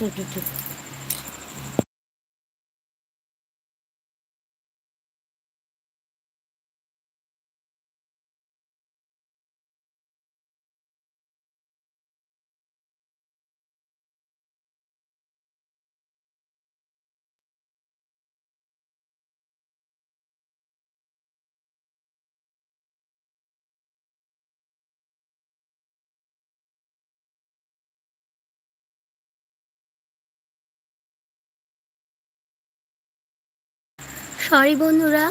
একটু একটু একটু সরি বন্ধুরা,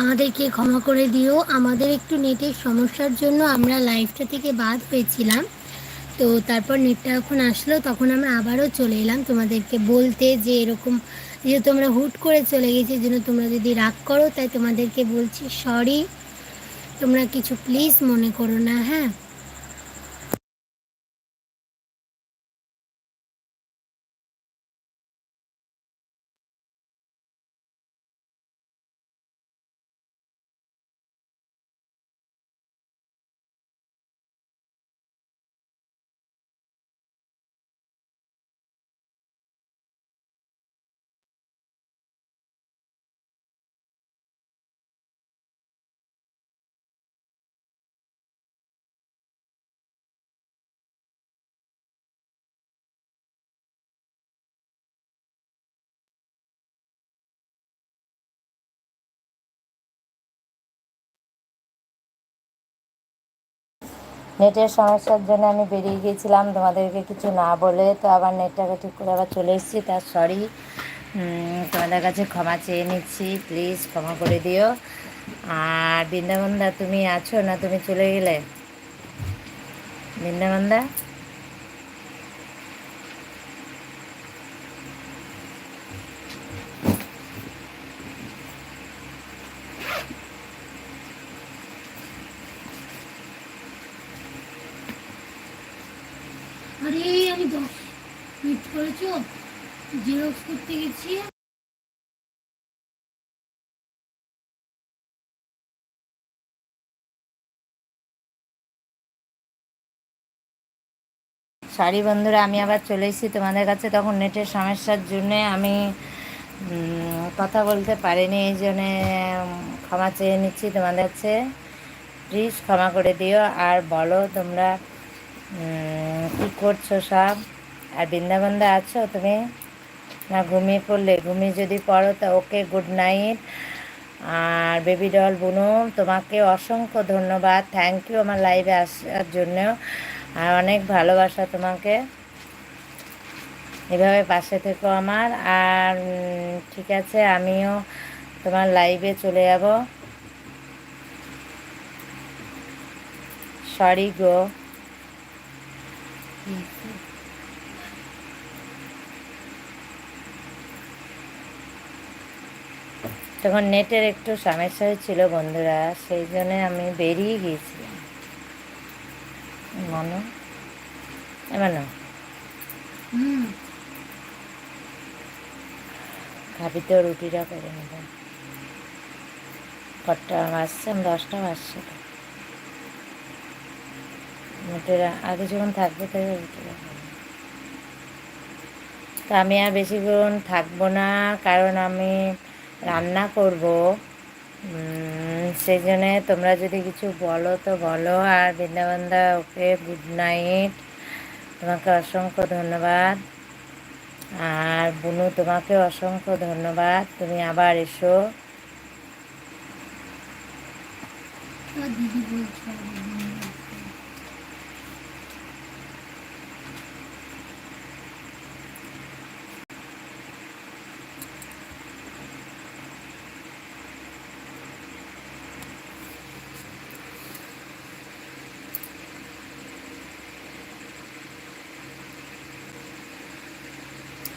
আমাদেরকে ক্ষমা করে দিও। আমাদের একটু নেটের সমস্যার জন্য আমরা লাইভটা থেকে বাদ পেয়েছিলাম। তো তারপর নেটটা যখন আসলো, তখন আমরা আবারও চলে এলাম তোমাদেরকে বলতে যে এরকম, যেহেতু তোমরা হুট করে চলে গেছি জন্য তোমরা যদি রাগ করো, তাই তোমাদেরকে বলছি সরি। তোমরা কিছু প্লিজ মনে করো না হ্যাঁ? নেটের সমস্যার জন্য আমি বেরিয়ে গিয়েছিলাম। তোমাদেরকে কিছু না বলে তো আবার নেটটাকে ঠিক করে আবার চলে এসেছি। তার সরি তোমাদের কাছে ক্ষমা চেয়ে নিচ্ছি। প্লিজ ক্ষমা করে দিও। আর বৃন্দাবনদা, তুমি আছো না তুমি চলে গেলে? বৃন্দাবনদা? আরে আমি দশ করেছ। জেরক্স করতে গেছি। সরি বন্ধুরা, আমি আবার চলে এসেছি তোমাদের কাছে। তখন নেটের সমস্যার জন্যে আমি কথা বলতে পারিনি, এই জন্যে ক্ষমা চেয়ে নিচ্ছি তোমাদের কাছে। প্লিজ ক্ষমা করে দিও। আর বলো তোমরা কি করছ সব? আর বৃন্দাবন্দা আছো তুমি? না ঘুমিয়ে পড়লে? ঘুমিয়ে যদি পড়ো তা ওকে গুড নাইট আর বেবি ডল বুনু, তোমাকে অসংখ্য ধন্যবাদ। থ্যাংক ইউ আমার লাইভে আসার জন্য। আর অনেক ভালোবাসা তোমাকে। এভাবে পাশে থেকো আমার। আর ঠিক আছে, আমিও তোমার লাইভে চলে যাব। সরি গো। তখন নেটের একটু সমস্যা হয়েছিল বন্ধুরা সেই জন্য আমি বেরিয়ে গিয়েছিলাম। মনো এমন খাবি তো রুটিটা করে নেব। কটা বাজছে? আমি দশটা বাজছে। তো নেটের আগে যখন থাকবে তাই তো আমি আর বেশিক্ষণ থাকব না, কারণ আমি রান্না করব। সেই জন্যে তোমরা যদি কিছু বলো তো বলো, আর বৃন্দাবন্দা, ওকে গুড নাইট তোমাকে অসংখ্য ধন্যবাদ। আর বুনু, তোমাকে অসংখ্য ধন্যবাদ। তুমি আবার এসো। দিদি বলছো।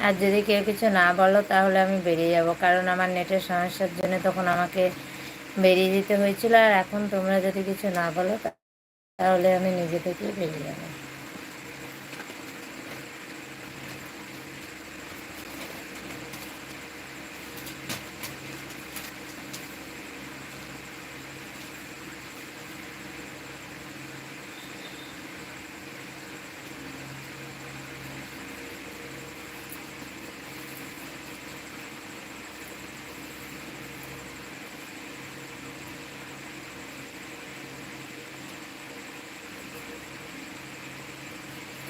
আর যদি কেউ কিছু না বলো, তাহলে আমি বেরিয়ে যাব। কারণ আমার নেটের সমস্যার জন্য তখন আমাকে বেরিয়ে দিতে হয়েছিল। আর এখন তোমরা যদি কিছু না বলো, তাহলে আমি নিজে থেকেই বেরিয়ে যাব।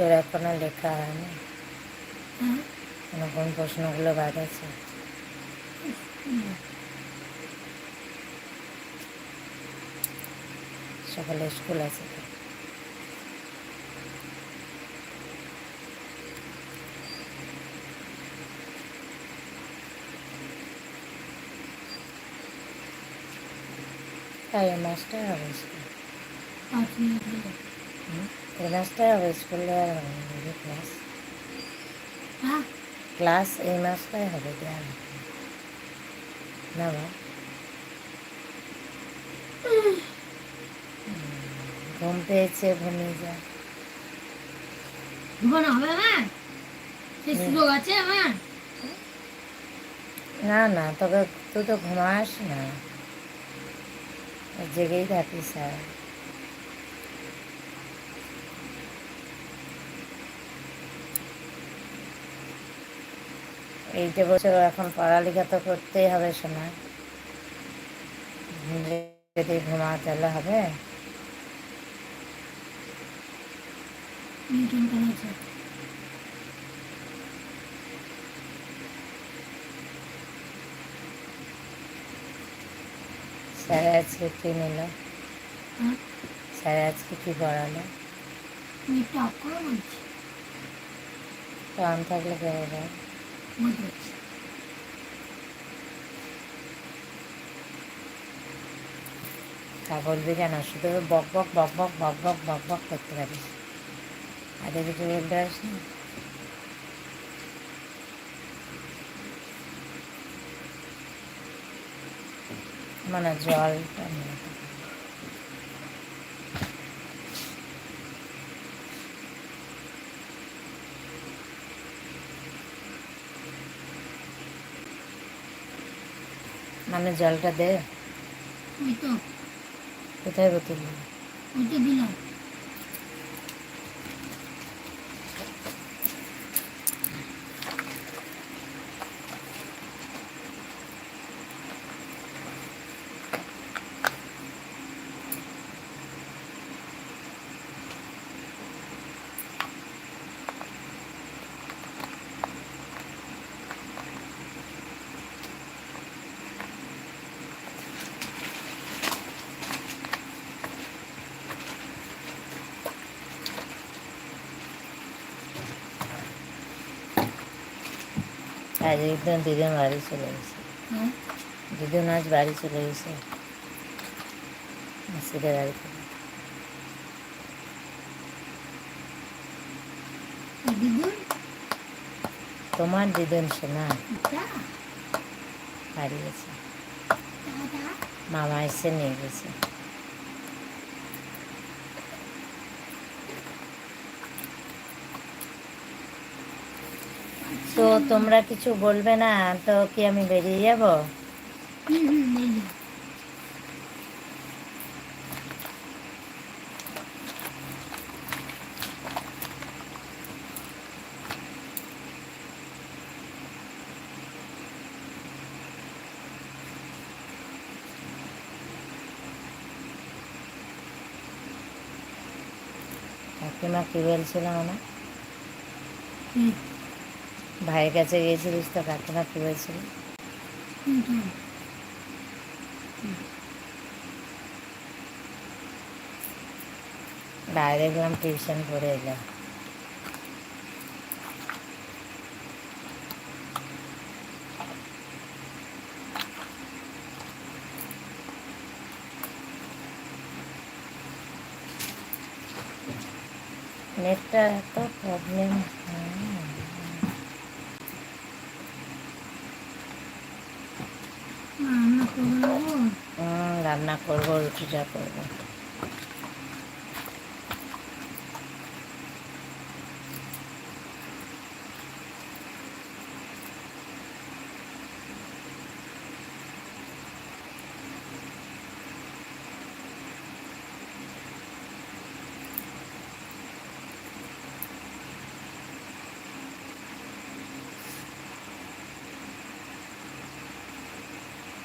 তোর এখনও লেখা হয়নি। হ্যাঁ কোনো প্রশ্নগুলো বাদ আছে? সকালে স্কুল আছে তো? তাই এই মাসটাই হবে স্কুল। স্কুল না, ক্লাস ক্লাস এই মাসটাই হবে দেওয়ার হবে না বা ঘুম পেয়েছে ঘুমিয়ে যা ঘুমানো হবে আমার সেই সুযোগ আছে আমার না না তবে তুই তো ঘুমাস না জেগেই থাকিস আর এইটা বছর এখন পড়ালেখা তো করতেই হবে শোনা যদি ঘুমা তাহলে হবে। স্যার আজকে কি নিল? হ্যাঁ? স্যার আজকে কি পড়ালো? অন থাকলে কে হবে তা বলবি কেন শুধু বক বক বক বক বক বক বক বক করতে পারিস। আগে কিছু বলতে না মানে জলটা নিয়ে মানে জলটা দে। ওই তো। কোথায় বোতল ওই তো দিলাম। আজ একদম দিদিন বাড়ি চলে গেছে। দিদিন আজ বাড়ি চলে গেছে। মাসিদের বাড়ি থেকে এই দিদুন? তোমার দিদিন শোনা এটা বাড়ি গেছে। মামা এসে নিয়ে গেছে। তো তোমরা কিছু বলবে না? তো কি আমি বেরিয়ে যাব। কাকিমা কি বলছিল মানে? হুম ভাইয়ের কাছে গিয়েছিলিস তো কাকিমা কি হুম বাইরে দেখলাম টিউশন করে এলো নেটটা এত প্রবলেম রান্না করব রুটিটা করব।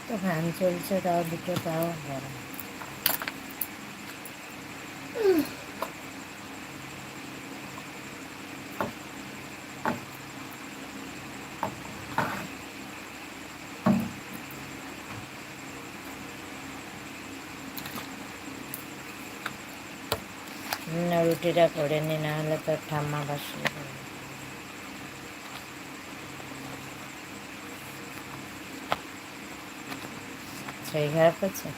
তো ফ্যান চলছে, তাও দুটো, তাও গরম। রুটিটা করে নি না হলে তো ঠাম্মা বাসলে সেই খারাপ হচ্ছে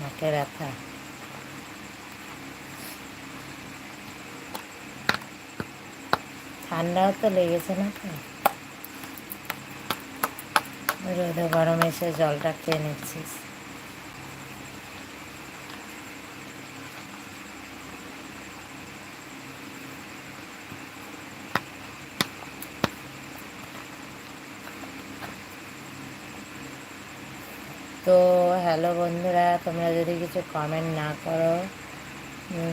নাকে ব্যথা ঠান্ডাও তো লেগেছে না তো? রোদে গরমে এসে জলটা খেয়ে নিচ্ছিস। তো হ্যালো বন্ধুরা, তোমরা যদি কিছু কমেন্ট না করো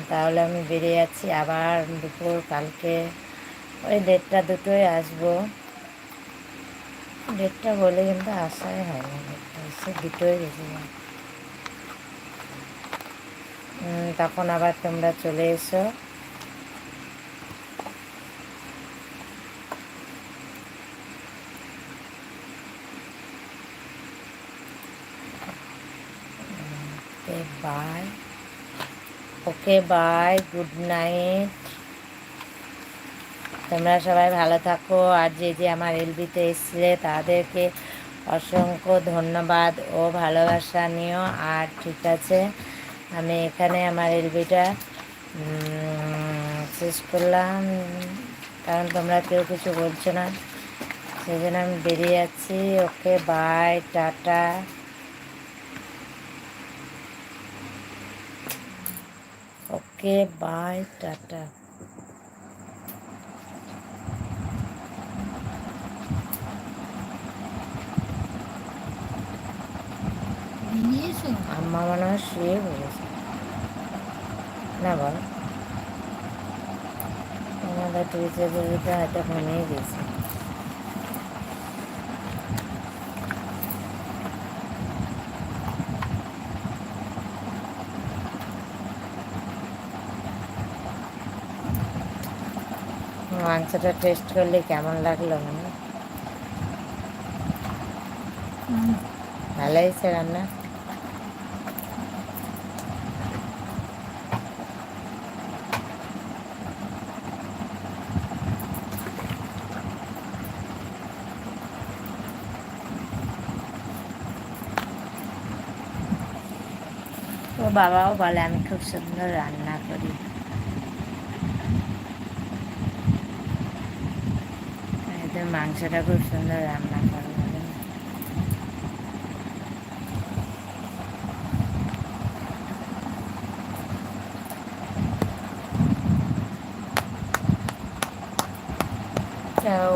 তাহলে আমি বেরিয়ে যাচ্ছি। আবার দুপুর, কালকে ওই দেড়টা দুটোই আসব। ডেটটা বলে কিন্তু আসাই হয় না এসে দুটোই বেজে তখন আবার তোমরা চলে এসো okay bye okay bye good night তোমরা সবাই ভালো থাকো। আর যে যে আমার এলবিতে এসছিলে, তাদেরকে অসংখ্য ধন্যবাদ ও ভালোবাসা নিও। আর ঠিক আছে, আমি এখানে আমার এলবিটা শেষ করলাম। কারণ তোমরা কেউ কিছু বলছো না। সেই জন্য আমি বেরিয়ে যাচ্ছি। Okay bye tata okay bye tata. আম্মা মনে হয় শুয়ে পড়েছে। না বল আমাদের টিভিতে হয়তো ঘুমিয়ে গেছে মাংসটা টেস্ট করলে কেমন লাগল মানে? ভালো হয়েছে রান্না। ও বাবাও বলে, আমি খুব সুন্দর রান্না করি। এদের মাংসটা খুব সুন্দর রান্না করে, বলে।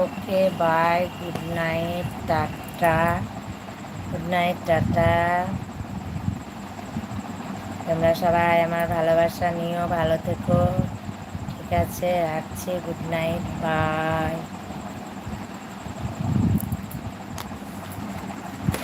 Okay bye good night tata good night tata. তোমরা সবাই আমার ভালোবাসা নিও, ভালো থেকো। ঠিক আছে, রাখছি গুড নাইট বাই